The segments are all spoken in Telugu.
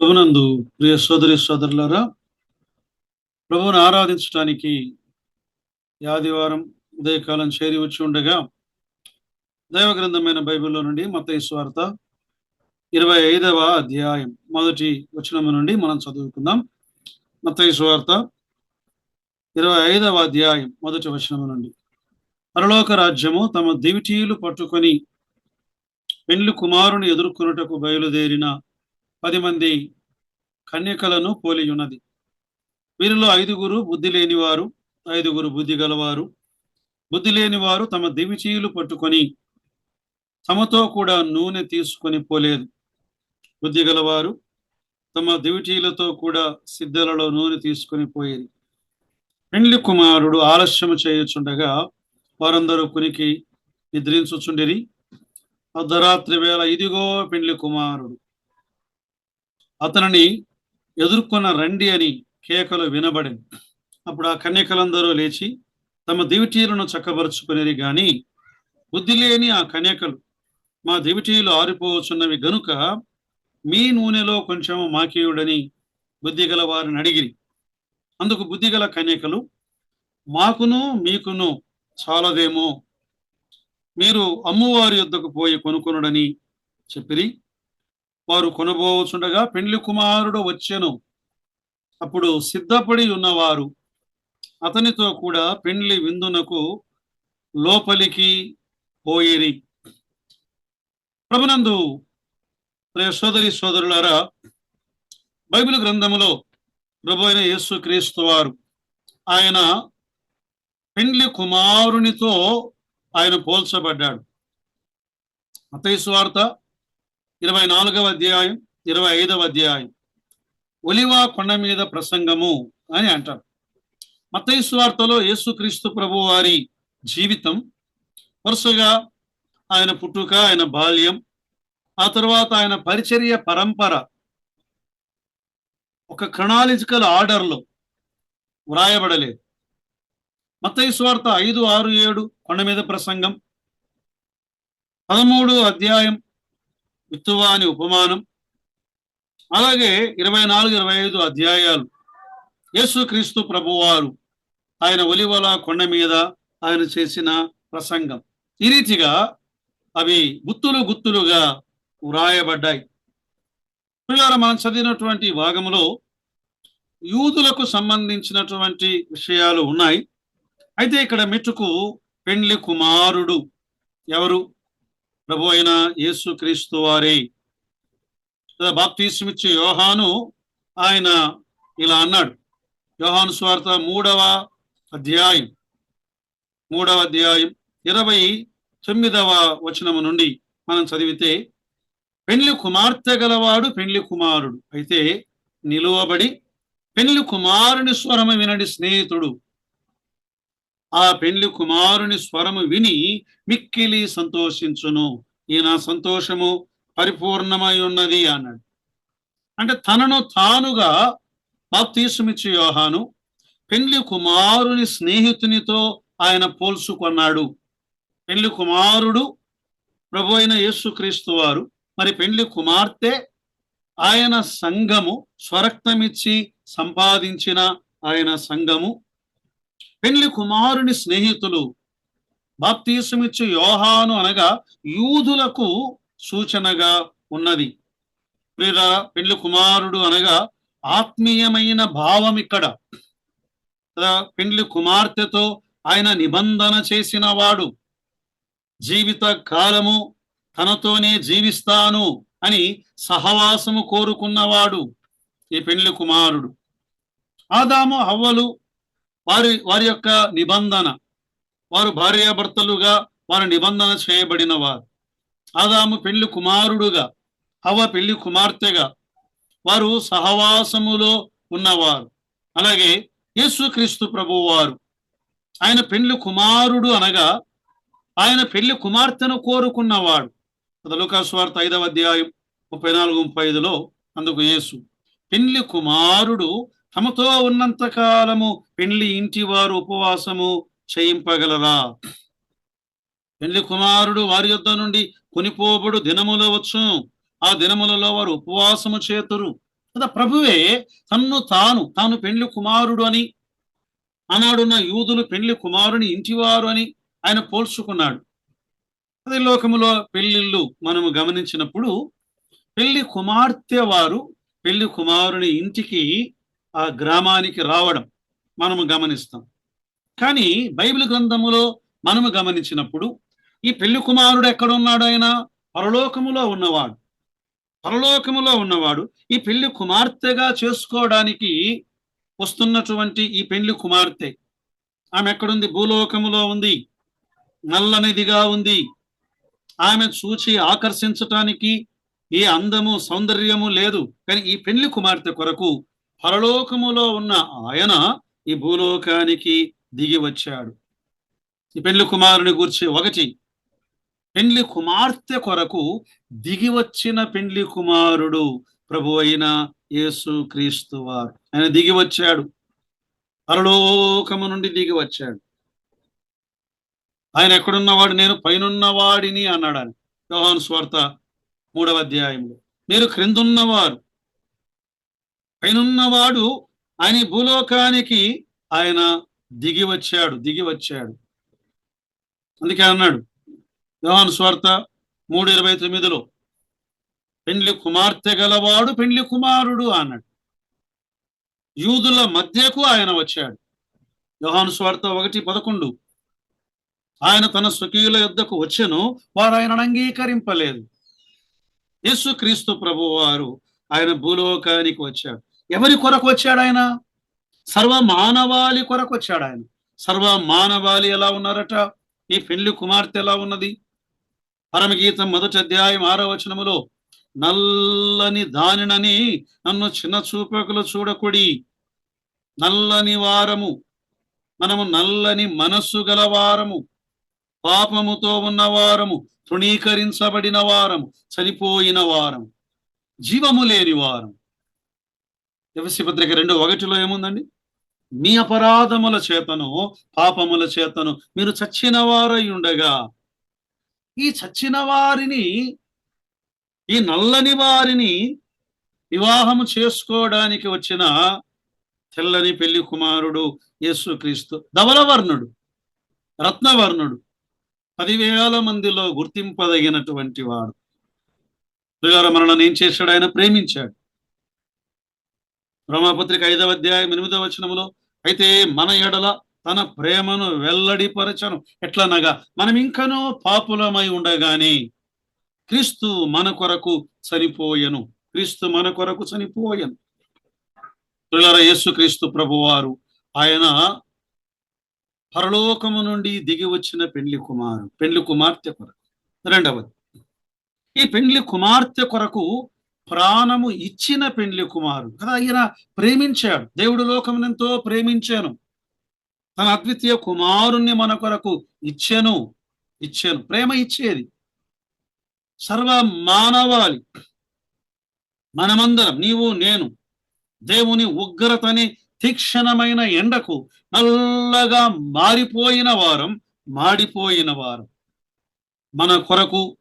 ప్రభునందు ప్రియ సోదరి సోదరులారా ప్రభువును ఆరాధించడానికి ఆదివారం ఉదయకాలం చేరి వచ్చి ఉండగా దైవ గ్రంథమైన బైబిల్లో నుండి మత స్వార్త ఇరవై ఐదవ అధ్యాయం మొదటి వచనము నుండి మనం చదువుకుందాం. మత స్వార్త ఇరవై ఐదవ అధ్యాయం మొదటి వచనము నుండి. పరలోక రాజ్యము తమ దివిటీలు పట్టుకొని పెండ్లి కుమారుని ఎదుర్కొనుటకు బయలుదేరిన పది మంది కన్యకలను పోలి ఉన్నది వీరిలో ఐదుగురు బుద్ధి లేనివారు ఐదుగురు బుద్ధి గలవారు. బుద్ధి లేనివారు తమ దివిచీలు పట్టుకొని తమతో కూడా నూనె తీసుకొని పోలేదు. బుద్ధి గలవారు తమ దివిటీలతో కూడా సిద్ధలలో నూనె తీసుకొని పోయేది. పెండ్లి కుమారుడు ఆలస్యం చేయుచుండగా వారందరూ కునికి నిద్రించుచుండిరి. అర్ధరాత్రి వేళ ఇదిగో పెండ్లి కుమారుడు అతనిని ఎదుర్కొన్న రండి అని కేకలు వినబడింది. అప్పుడు ఆ కన్యకలందరూ లేచి తమ దివిటీలను చక్కబరుచుకునేది గాని బుద్ధి లేని ఆ కన్యకలు మా దివిటీలు ఆరిపోవచ్చున్నవి గనుక మీ నూనెలో కొంచెం మాకేయుడని బుద్ధిగల వారిని అడిగిరి. అందుకు బుద్ధిగల కన్యకలు మాకును మీకును చాలదేమో. మీరు అమ్మువారి యొద్దకు పోయి కొనుక్కునుడని చెప్పిరి. వారు కొనబోవచ్చుండగా పెండ్లి కుమారుడు వచ్చెను. అప్పుడు సిద్ధపడి ఉన్నవారు అతనితో కూడా పెండ్లి విందునకు లోపలికి పోయిరి. ప్రభునందు సోదరి సోదరులారా బైబిల్ గ్రంథములో ప్రభు అయిన యేసు క్రీస్తు వారు ఆయన పెండ్లి కుమారునితో ఆయన పోల్చబడ్డాడు. మతైసు వార్త ఇరవై నాలుగవ అధ్యాయం ఇరవై ఐదవ అధ్యాయం. ఒలివా కొండ మీద ప్రసంగము అని అంటారు. మతైసు వార్తలో యేసుక్రీస్తు ప్రభు వారి జీవితం వరుసగా ఆయన పుట్టుక ఆయన బాల్యం ఆ తర్వాత ఆయన పరిచర్య పరంపర ఒక క్రొనాలజికల్ ఆర్డర్లో వ్రాయబడలేదు. మత్తయి స్వార్త ఐదు ఆరు ఏడు కొండ మీద ప్రసంగం పదమూడు అధ్యాయం విత్తువాని ఉపమానం. అలాగే ఇరవై నాలుగు ఇరవై ఐదు అధ్యాయాలు యేసుక్రీస్తు ప్రభువారు ఆయన ఒలివల కొండ మీద ఆయన చేసిన ప్రసంగం. ఈ రీతిగా అవి గుత్తులు గుత్తులుగా వ్రాయబడ్డాయి. పిల్లల మనం చదివినటువంటి భాగంలో యూదులకు సంబంధించినటువంటి విషయాలు ఉన్నాయి. అయితే ఇక్కడ మెట్టుకు పెండ్లి కుమారుడు ఎవరు? ప్రభు అయిన యేసు క్రీస్తు వారి బాప్తీసమిచ్చే యోహాను ఆయన ఇలా అన్నాడు. యోహాను స్వార్థ మూడవ అధ్యాయం మూడవ అధ్యాయం ఇరవై తొమ్మిదవ వచనము నుండి మనం చదివితే పెళ్ళి కుమార్తె గలవాడు పెళ్ళి కుమారుడు. అయితే నిలువబడి పెళ్ళి కుమారుని స్వరము వినడి స్నేహితుడు. ఆ పెళ్ళి కుమారుని స్వరము విని మిక్కిలి సంతోషించును. ఈయన సంతోషము పరిపూర్ణమై ఉన్నది అన్నాడు. అంటే తనను తానుగా బాప్తీసుమిచ్చి యోహాను. పెళ్ళి కుమారుని స్నేహితునితో ఆయన పోల్చుకున్నాడు పెళ్ళి కుమారుడు ప్రభు అయిన యేసుక్రీస్తు వారు మరి పెళ్ళి కుమార్తె ఆయన సంఘము స్వరక్తమిచ్చి సంపాదించిన ఆయన సంఘము పెళ్ళి కుమారుని స్నేహితులు బాప్తీసమిచ్చు యోహాను అనగా యూదులకు సూచనగా ఉన్నది. ప్రిరా పెళ్ళి కుమారుడు అనగా ఆత్మీయమైన భావం ఇక్కడ. పెండ్లి కుమార్తెతో ఆయన నిబంధన చేసిన వాడు జీవిత కాలము తనతోనే జీవిస్తాను అని సహవాసము కోరుకున్నవాడు ఈ పెండ్లి కుమారుడు. ఆదాము హవ్వలు వారి వారి యొక్క నిబంధన. వారు భార్యాభర్తలుగా వారి నిబంధన చేయబడిన వారు ఆదాము పెళ్ళి కుమారుడుగా హవ పెళ్ళి కుమార్తెగా వారు సహవాసములో ఉన్నవారు. అలాగే యేసుక్రీస్తు ప్రభు వారు. ఆయన పెళ్ళి కుమారుడు అనగా ఆయన పెళ్ళి కుమార్తెను కోరుకున్నవాడు. స్వార్థ ఐదవ అధ్యాయం ముప్పై నాలుగు ముప్పై ఐదులో అందుకు యేసు పెళ్ళి కుమారుడు తమతో ఉన్నంత కాలము పెళ్ళి ఇంటి వారు ఉపవాసము చేయింపగలరా? పెళ్ళి కుమారుడు వారి యొద్ద నుండి కొనిపోబడు దినముల వచ్చు ఆ దినములలో వారు ఉపవాసము చేతురు. కదా ప్రభువే తన్ను తాను తాను పెండ్లి కుమారుడు అని. ఆనాడున్న యూదులు పెండ్లి కుమారుని ఇంటివారు అని ఆయన పోల్చుకున్నాడు. అదే లోకములో పెళ్ళిళ్ళు మనము గమనించినప్పుడు పెళ్ళి కుమార్తె వారు పెళ్ళి కుమారుని ఇంటికి ఆ గ్రామానికి రావడం మనము గమనిస్తాం. కానీ బైబిల్ గ్రంథములో మనము గమనించినప్పుడు ఈ పెళ్ళి కుమారుడు ఎక్కడున్నాడు ఆయన? పరలోకములో ఉన్నవాడు. పరలోకములో ఉన్నవాడు ఈ పెళ్ళి కుమార్తెగా చేసుకోవడానికి వస్తున్నటువంటి ఈ పెళ్ళి కుమార్తె. ఆమె ఎక్కడుంది? భూలోకములో ఉంది. నల్లనిదిగా ఉంది. ఆమె చూచి ఆకర్షించటానికి ఏ అందము సౌందర్యము లేదు. కానీ ఈ పెళ్ళి కుమార్తె కొరకు పరలోకములో ఉన్న ఆయన ఈ భూలోకానికి దిగి వచ్చాడు. ఈ పెండ్లి కుమారుని గురించి ఒకటి పెండ్లి కుమార్తె కొరకు దిగి వచ్చిన పెండ్లి కుమారుడు ప్రభు అయిన యేసు క్రీస్తు వారు. ఆయన దిగి వచ్చాడు. పరలోకము నుండి దిగి వచ్చాడు. ఆయన ఎక్కడున్నవాడు? నేను పైనున్నవాడిని అన్నాడు ఆయన. యోహాను స్వార్థ మూడవ అధ్యాయంలో మీరు క్రిందున్నవారు. ఆయనున్నవాడు ఆయన భూలోకానికి ఆయన దిగి వచ్చాడు దిగి వచ్చాడు. అందుకే అన్నాడు యోహాను స్వార్త మూడు ఇరవై తొమ్మిదిలో పెండ్లి కుమార్తె గలవాడు పెండ్లి కుమారుడు అన్నాడు. యూదుల మధ్యకు ఆయన వచ్చాడు. యోహాను స్వార్త ఒకటి పదకొండు ఆయన తన స్వకీయుల యుద్ధకు వచ్చెను వారు ఆయనను అంగీకరింపలేదు. యేసుక్రీస్తు ప్రభువారు ఆయన భూలోకానికి వచ్చాడు ఎవరి కొరకు వచ్చాడు ఆయన? సర్వ మానవాళి కొరకు వచ్చాడు ఆయన. సర్వ మానవాళి ఎలా ఉన్నారట? ఈ పెళ్ళి కుమార్తె ఎలా ఉన్నది? పరమగీతం మొదటి అధ్యాయం ఆరో వచనములో నల్లని దానినని నన్ను చిన్న చూపకులు చూడకుడి. నల్లని వారము మనము నల్లని మనస్సు గల వారము. పాపముతో ఉన్న వారము తృణీకరించబడిన వారము చనిపోయిన వారము. జీవము లేని వారం ఎవసి పత్రిక రెండు ఒకటిలో ఏముందండి? మీ అపరాధముల చేతను పాపముల చేతను మీరు చచ్చిన వారై ఉండగా ఈ చచ్చిన వారిని ఈ నల్లని వారిని వివాహము చేసుకోవడానికి వచ్చిన తెల్లని పెళ్ళి కుమారుడు యేసుక్రీస్తు ధవలవర్ణుడు రత్నవర్ణుడు పదివేల మందిలో గుర్తింపదగినటువంటి వాడు. మరణను మనల్ని ఏం చేశాడు? ఆయన ప్రేమించాడు. బ్రహ్మపత్రిక ఐదవ అధ్యాయం ఎనిమిదవ వచనములో అయితే మన ఎడల తన ప్రేమను వెల్లడిపరచను. ఎట్లనగా మనం ఇంకనో పాపులమై ఉండగానే క్రీస్తు మన కొరకు చనిపోయెను. క్రీస్తు మన కొరకు చనిపోయను. పిల్లల యేసు క్రీస్తు ప్రభువారు ఆయన పరలోకము నుండి దిగి వచ్చిన పెండ్లి కుమారు పెండ్లి కుమార్తె కొరకు. రెండవది ఈ పెండ్లి కుమార్తె కొరకు ప్రాణము ఇచ్చిన పెండ్లి కుమారుడు. కదా ఈయన ప్రేమించాడు. దేవుడు లోకమునెంతో ప్రేమించాను. తన అద్వితీయ కుమారుణ్ణి మన కొరకు ఇచ్చాను ఇచ్చాను. ప్రేమ ఇచ్చేది. సర్వ మానవాళి మనమందరం నీవు నేను దేవుని ఉగ్రతని తీక్షణమైన ఎండకు నల్లగా మారిపోయిన వారం మాడిపోయిన వారం. మన కొరకు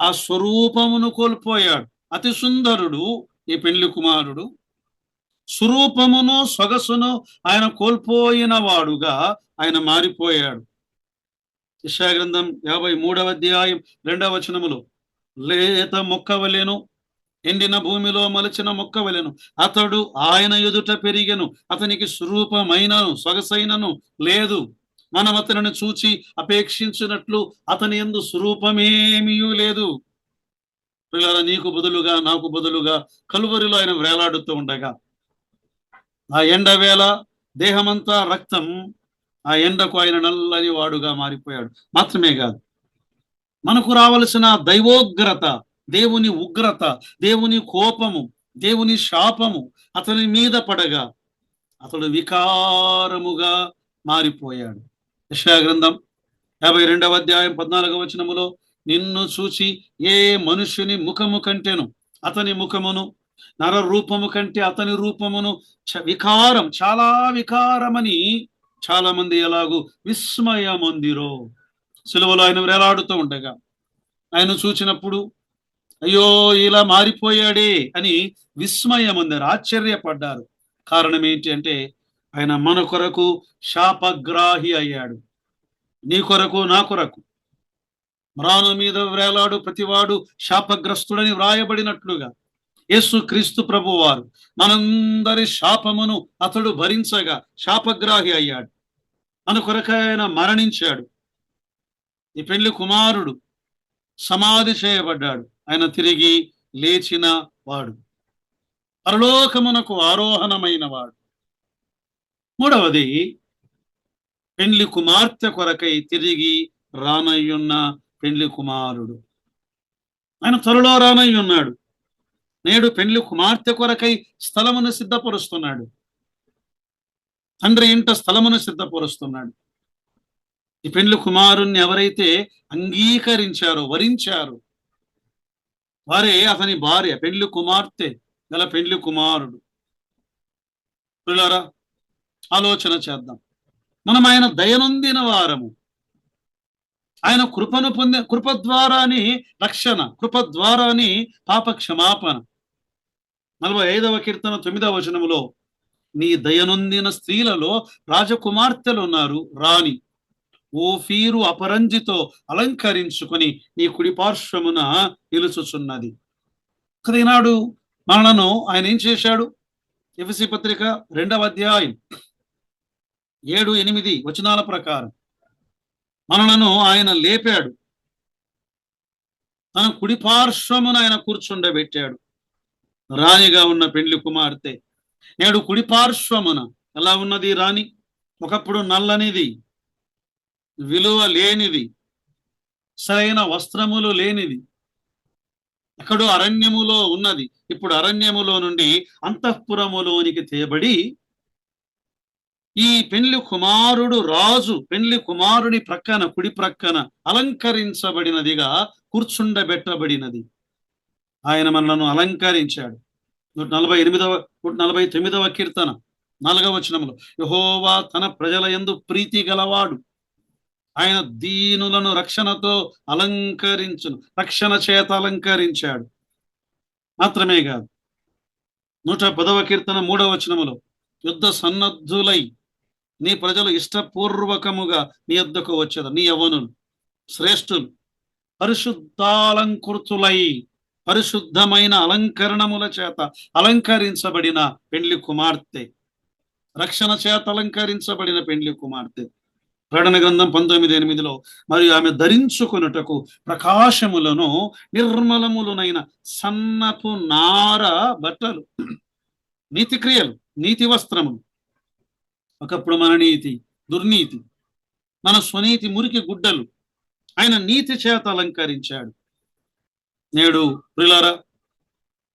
ఆ స్వరూపమును కోల్పోయాడు. అతి సుందరుడు ఈ పెళ్ళి కుమారుడు. స్వరూపమును సొగసును ఆయన కోల్పోయిన వాడుగా ఆయన మారిపోయాడు. ఇషాగ్రంథం యాభై మూడవ అధ్యాయం రెండవ వచనములో లేత మొక్కవలేను ఎండిన భూమిలో మలచిన మొక్కవలెను అతడు ఆయన ఎదుట పెరిగెను అతనికి స్వరూపమైనను సొగసైనను లేదు. మనం అతనిని చూచి అపేక్షించినట్లు అతని ఎందు స్వరూపమేమీ లేదు. పిల్లల నీకు బదులుగా నాకు బదులుగా కలువరిలో ఆయన వేలాడుతూ ఉండగా ఆ ఎండ వేళ దేహమంతా రక్తం ఆ ఎండకు ఆయన నల్లని వాడుగా మారిపోయాడు. మాత్రమే కాదు మనకు రావలసిన దైవోగ్రత దేవుని ఉగ్రత దేవుని కోపము దేవుని శాపము అతని మీద పడగా అతడు వికారముగా మారిపోయాడు. యశా గ్రంథం యాభై రెండవ అధ్యాయం పద్నాలుగవ వచనములో నిన్ను చూచి ఏ మనుషుని ముఖము కంటేను? అతని ముఖమును నర రూపము కంటే అతని రూపమును చ- వికారం చాలా వికారమని చాలా మంది ఎలాగూ విస్మయమందిరో. సిలువలో ఆయన వేలాడుతూ ఉండగా ఆయన చూచినప్పుడు అయ్యో ఇలా మారిపోయాడే అని విస్మయ అందరు ఆశ్చర్యపడ్డారు. కారణం ఏంటి అంటే ఆయన మన కొరకు శాపగ్రాహి అయ్యాడు. నీ కొరకు నా కొరకు. మ్రాను మీద వేలాడు ప్రతివాడు శాపగ్రస్తుడని వ్రాయబడినట్లుగా. యేసు క్రీస్తు ప్రభువారు మనందరి శాపమును అతడు భరించగా శాపగ్రాహి అయ్యాడు. మన కొరకాయన మరణించాడు. ఈ పెళ్ళి కుమారుడు సమాధి చేయబడ్డాడు. ఆయన తిరిగి లేచిన వాడు. పరలోకమునకు ఆరోహణమైన వాడు. మూడవది పెండ్లి కుమార్తె కొరకై తిరిగి రానయ్యున్న పెండ్లి కుమారుడు. ఆయన త్వరలో రానయ్యున్నాడు నేడు పెండ్లి కుమార్తె కొరకై స్థలమును సిద్ధపరుస్తున్నాడు. తండ్రి ఇంట స్థలమును సిద్ధపరుస్తున్నాడు. ఈ పెండ్లి కుమారుణ్ణి ఎవరైతే అంగీకరించారో వరించారు వారే అతని భార్య పెండ్లి కుమార్తె గల పెండ్లి కుమారుడు. పిల్లరా ఆలోచన చేద్దాం. మనం ఆయన దయనొందిన వారము. ఆయన కృపను పొందే కృప ద్వారాని రక్షణ కృప ద్వారాని పాప క్షమాపణ నలభై ఐదవ కీర్తన తొమ్మిదవ వచనములో నీ దయనొందిన స్త్రీలలో రాజకుమార్తెలు ఉన్నారు రాణి. ఓ ఫీరు అపరంజితో అలంకరించుకొని నీ కుడి పార్శ్వమున నిలుచుచున్నది. కదా ఈనాడు ఆయన ఏం చేశాడు? ఎఫ్సి పత్రిక రెండవ అధ్యాయం ఏడు ఎనిమిది వచనాల ప్రకారం మనలను ఆయన లేపాడు. తన కుడిపార్శ్వమున ఆయన కూర్చుండబెట్టాడు. రాణిగా ఉన్న పెండ్లి కుమార్తె నేడు కుడి పార్శ్వమున ఎలా ఉన్నది రాణి? ఒకప్పుడు నల్లనిది విలువ లేనిది సరైన వస్త్రములు లేనిది ఎక్కడో అరణ్యములో ఉన్నది. ఇప్పుడు అరణ్యములో నుండి అంతఃపురములోనికి తేబడి ఈ పెళ్ళి కుమారుడు రాజు పెళ్ళి కుమారుడి ప్రక్కన కుడి ప్రక్కన అలంకరించబడినదిగా కూర్చుండబెట్టబడినది. ఆయన మనలను అలంకరించాడు. నూట నలభై ఎనిమిదవ నూట నలభై తొమ్మిదవ కీర్తన నాలుగవ వచనములో యహోవా తన ప్రజల యందు ప్రీతి గలవాడు. ఆయన దీనులను రక్షణతో అలంకరించును రక్షణ చేత అలంకరించాడు. మాత్రమే కాదు నూట పదవ కీర్తన మూడవ వచనములో యుద్ధ సన్నద్ధులై నీ ప్రజలు ఇష్టపూర్వకముగా నీ యొద్దకు వచ్చేది. నీ యవనులు శ్రేష్ఠులు పరిశుద్ధాలంకృతులై పరిశుద్ధమైన అలంకరణముల చేత అలంకరించబడిన పెండ్లి కుమార్తె. రక్షణ చేత అలంకరించబడిన పెండ్లి కుమార్తె. ప్రకటన గ్రంథం పంతొమ్మిది ఎనిమిదిలో మరియు ఆమె ధరించుకొనుటకు ప్రకాశములను నిర్మలములనైన సన్నపు నార బట్టలు నీతి క్రియలు నీతి వస్త్రములు ఒకప్పుడు మన నీతి దుర్నీతి మన స్వనీతి మురికి గుడ్డలు. ఆయన నీతి చేత అలంకరించాడు. నేడు ప్రిలరా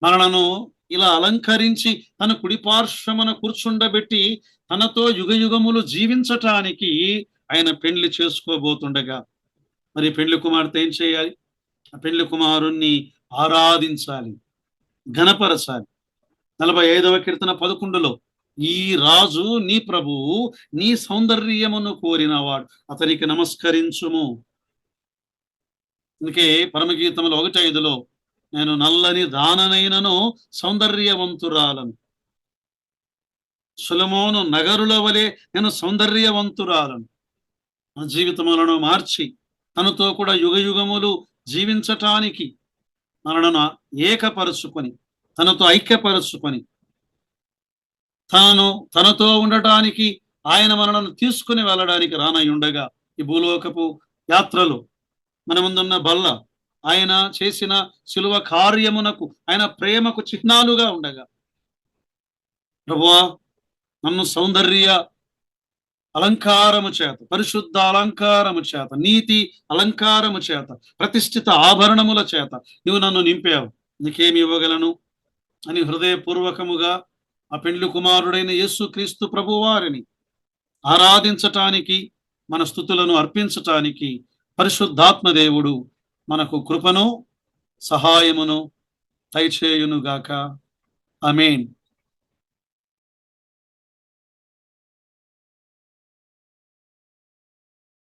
మనలను ఇలా అలంకరించి తన కుడిపార్శ్వమన కూర్చుండబెట్టి తనతో యుగ యుగములు జీవించటానికి ఆయన పెండ్లి చేసుకోబోతుండగా. మరి పెండ్లి కుమార్తె ఏం చేయాలి? ఆ పెళ్ళి కుమారుణ్ణి ఆరాధించాలి ఘనపరచాలి. నలభై ఐదవ కీర్తన పదకొండులో ఈ రాజు నీ ప్రభువు నీ సౌందర్యమును కోరినవాడు. అతనికి నమస్కరించుము. అందుకే పరమగీతములు ఒకటి ఐదులో నేను నల్లని దాననైనను సౌందర్యవంతురాలను. సులమోను నగరుల వలె నేను సౌందర్యవంతురాలను. నా జీవితములను మార్చి తనతో కూడా యుగ యుగములు జీవించటానికి మనలను ఏకపరుచుకొని తనతో ఐక్యపరుచుకొని తనను తనతో ఉండటానికి ఆయన మనలను తీసుకుని వెళ్ళడానికి రానై ఉండగా ఈ భూలోకపు యాత్రలు మన ముందున్న బల్ల ఆయన చేసిన శిలువ కార్యమునకు ఆయన ప్రేమకు చిహ్నాలుగా ఉండగా ప్రభువా నన్ను సౌందర్య అలంకారము చేత పరిశుద్ధ అలంకారము చేత నీతి అలంకారము చేత ప్రతిష్ఠిత ఆభరణముల చేత నువ్వు నన్ను నింపావు. నీకేమి ఇవ్వగలను? అని హృదయపూర్వకముగా ఆ పెండ్లి కుమారుడైన యేసు క్రీస్తు ప్రభువారిని ఆరాధించటానికి మన స్థుతులను అర్పించటానికి పరిశుద్ధాత్మ దేవుడు మనకు కృపను సహాయమును దయచేయునుగాక. అమేన్